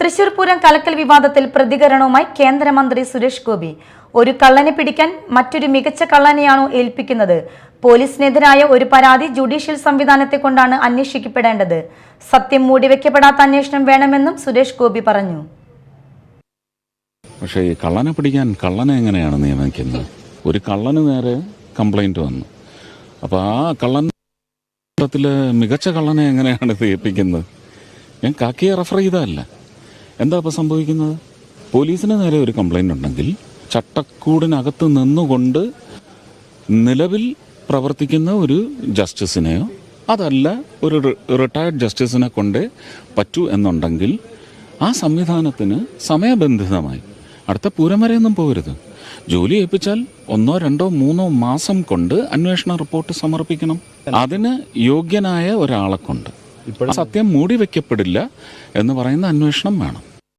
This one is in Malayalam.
തൃശൂർ പൂരം കലക്കൽ വിവാദത്തിൽ പ്രതികരണവുമായി കേന്ദ്രമന്ത്രി സുരേഷ് ഗോപി. ഒരു കള്ളനെ പിടിക്കാൻ മറ്റൊരു മികച്ച കള്ളനെയാണോ ഏൽപ്പിക്കുന്നത്? പോലീസിനെതിരായ ഒരു പരാതി ജുഡീഷ്യൽ സംവിധാനത്തെ കൊണ്ടാണ് അന്വേഷിക്കപ്പെടേണ്ടത്. സത്യം മൂടിവെക്കപ്പെടാത്ത അന്വേഷണം വേണമെന്നും സുരേഷ് ഗോപി പറഞ്ഞു. പക്ഷേ ഈ കള്ളനെ പിടിക്കാൻ കള്ളനെ എങ്ങനെയാണ് നിയമിക്കുന്നത്? ഒരു കള്ളന് നേരെ കംപ്ലൈന്റ് വന്നു. അപ്പോൾ ആ കള്ളൻ മികച്ച കള്ളനെ എങ്ങനെയാണ് ഇത് ഏൽപ്പിക്കുന്നത് ഞാൻ കാക്കിയെ റെഫർ ചെയ്തതല്ല. എന്താ ഇപ്പൊ സംഭവിക്കുന്നത്? പോലീസിന് നേരെ ഒരു കംപ്ലൈന്റ് ഉണ്ടെങ്കിൽ ചട്ടക്കൂടിനകത്ത് നിന്നുകൊണ്ട് നിലവിൽ പ്രവർത്തിക്കുന്ന ഒരു ജസ്റ്റിസിനെയോ അതല്ല ഒരു റിട്ടയർഡ് ജസ്റ്റിസിനെ കൊണ്ടേ പറ്റൂ എന്നുണ്ടെങ്കിൽ ആ സംവിധാനത്തിന് സമയബന്ധിതമായി അടുത്ത പൂരം വരെയൊന്നും പോകരുത്. ജോലി ഏൽപ്പിച്ചാൽ ഒന്നോ രണ്ടോ മൂന്നോ മാസം കൊണ്ട് അന്വേഷണ റിപ്പോർട്ട് സമർപ്പിക്കണം. അതിന് യോഗ്യനായ ഒരാളെ കൊണ്ട്. സത്യം മൂടി വെക്കപ്പെടില്ല എന്ന് പറയുന്ന അന്വേഷണം വേണം.